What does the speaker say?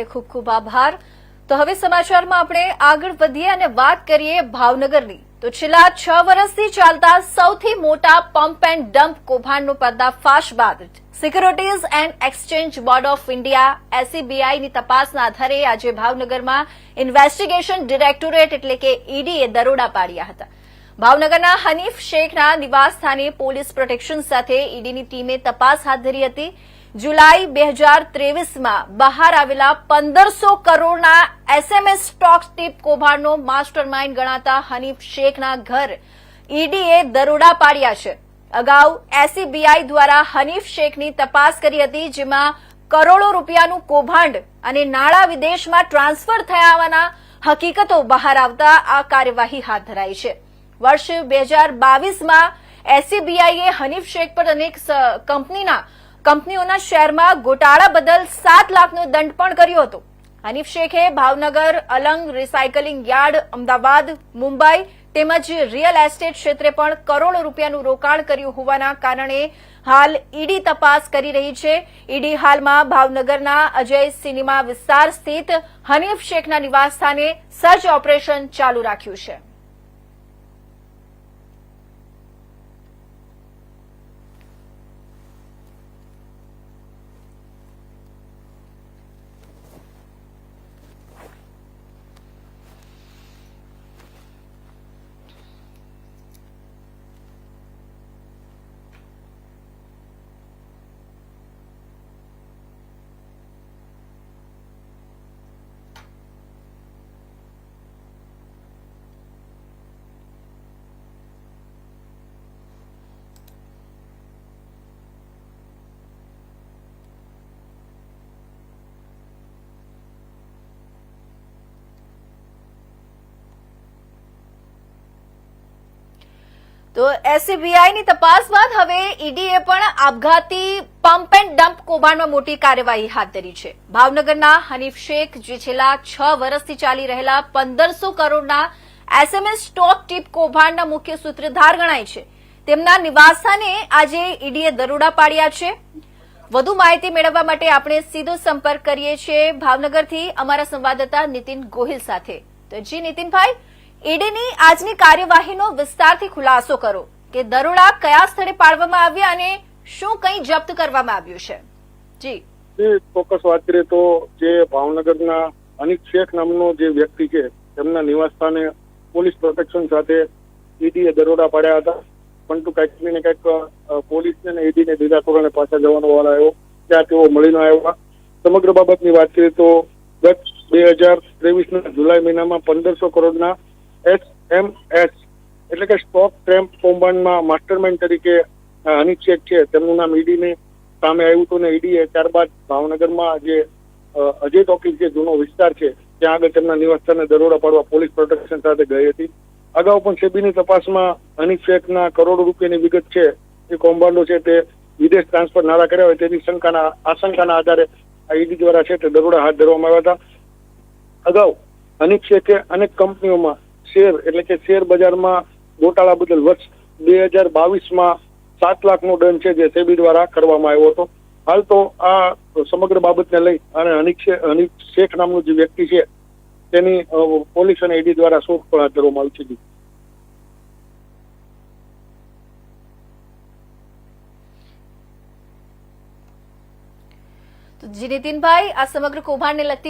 માટે ખૂબ ખૂબ આભાર. તો હવે સમાચારમાં આપણે આગળ વધીએ અને વાત કરીએ ભાવનગરની. તો છેલ્લા છ વર્ષથી ચાલતા સૌથી મોટા પંપ એન્ડ ડમ્પ કૌભાંડનો પર્દાફાશ બાદ securities and exchange board of India એસસીબીઆઈની તપાસના આધારે આજે ભાવનગરમાં ઇન્વેસ્ટિગેશન ડિરેક્ટોરેટ એટલે કે ઈડીએ દરોડા પાડ્યા હતા. ભાવનગરના હનીફ શેખના નિવાસસ્થાને પોલીસ પ્રોટેક્શન સાથે ઈડીની ટીમે તપાસ હાથ ધરી હતી. જુલાઈ બે હજાર ત્રેવીસમાં બહાર આવેલા પંદરસો કરોડના એસએમએસ સ્ટોક ટીપ કૌભાંડનો માસ્ટર માઇન્ડ ગણાતા હનીફ શેખના ઘર ઈડીએ દરોડા પાડ્યા છે. અગાઉ એસીબીઆઈ દ્વારા હનીફ શેખની તપાસ કરી હતી, જેમાં કરોડો રૂપિયાનું કૌભાંડ અને નાણાં વિદેશમાં ટ્રાન્સફર થયા હોવાના હકીકતો બહાર આવતા આ કાર્યવાહી હાથ ધરાઈ છે. વર્ષ બે હજાર બાવીસમાં એસીબીઆઈએ હનીફ શેખ પર અનેક કંપનીના કંપનીઓના શેરમાં ગોટાળા બદલ સાત લાખનો દંડ પણ કર્યો હતો. હનીફ શેખે ભાવનગર, અલંગ રિસાયકલિંગ યાર્ડ, અમદાવાદ, મુંબઈ તેમજ રિયલ એસ્ટેટ ક્ષેત્રે પણ કરોડો રૂપિયાનું રોકાણ કર્યું હોવાના કારણે હાલ ઈડી તપાસ કરી રહી છે. ઈડી હાલમાં ભાવનગરના અજય સિનેમા વિસ્તાર સ્થિત હનીફ શેખના નિવાસસ્થાને સર્ચ ઓપરેશન ચાલુ રાખ્યું છે. તો એસસીબીઆઈની તપાસ બાદ હવે ઈડીએ પણ આપઘાતી પંપ એન્ડ ડમ્પ કૌભાંડમાં મોટી કાર્યવાહી હાથ ધરી છે. ભાવનગરના હનીફ શેખ, જે છેલ્લા છ વર્ષથી ચાલી રહેલા પંદરસો કરોડના એસએમએસ સ્ટોક ટીપ કૌભાંડના મુખ્ય સૂત્રધાર ગણાય છે. તેમના નિવાસસ્થાને આજે ઈડીએ દરોડા પાડ્યા છે. વધુ માહિતી મેળવવા માટે આપણે સીધો સંપર્ક કરીએ છીએ ભાવનગરથી અમારા સંવાદદાતા નીતિન ગોહિલ સાથે. તો જી નીતિનભાઈ ઈડીની આજની કાર્યવાહીનો વિસ્તારથી ખુલાસો કરો કે દરોડા કયા સ્થળે પાડવામાં આવ્યા અને શું કંઈ જપ્ત કરવામાં આવ્યું છે? જી. ચોક્કસ વાત કરીએ તો જે ભાવનગરના અનિક શેખ નામનો જે વ્યક્તિ છે, તેમના નિવાસસ્થાને પોલીસ પ્રોટેક્શન સાથે ઈડીએ દરોડા પાડ્યા હતા. પરંતુ કાંઈક ને કંઈક પોલીસને ને ઈડીને દીધા ધોરણે પાછા જવાનો વાર આવ્યો. ત્યાં તેઓ મળી ન આવ્યા. સમગ્ર બાબતની વાત કરીએ તો ગત બે હજાર ત્રેવીસના જુલાઈ મહિનામાં પંદરસો કરોડના એસ એમ એસ એટલે કે સ્ટોક ટ્રેમ્પ કૌભાંડમાં માસ્ટરમાઇન્ડ તરીકે અ, શેખ છે. તેમનું નામ ઈડીને સામે આવ્યું હતું ને ઈડીએ ત્યારબાદ ભાવનગરમાં જે અજય ટોકીઝ જે જૂનો વિસ્તાર છે ત્યાં આગળ તેમના નિવાસસ્થાને દરોડા પાડવા પોલીસ પ્રોટેક્શન સાથે ગઈ હતી. અગાઉ પણ સેબીની તપાસમાં અનિક શેખના કરોડો રૂપિયાની વિગત છે એ કૌભાંડો છે તે વિદેશ ટ્રાન્સફર નાણાં કર્યા હોય તેની શંકાના આશંકાના આધારે આ ઈડી દ્વારા છે તે દરોડા હાથ ધરવામાં આવ્યા હતા. અગાઉ અનિક શેખે અનેક કંપનીઓમાં શેર, એટલે કે શેર બજારમાં ગોટાળા બદલ વર્ષ બે હજાર બાવીસમાં સાત લાખનો દંડ છે જે સેબી દ્વારા કરવામાં આવ્યો હતો. હાલ તો આ સમગ્ર બાબતને લઈ અને અનિક અનિક શેખ નામનું જે વ્યક્તિ છે, તેની પોલીસ અને ઈડી દ્વારા શોધખોળ હાથ ધરવામાં આવી છે તો જી આ સમગ્ર કૌભાંડને લગતી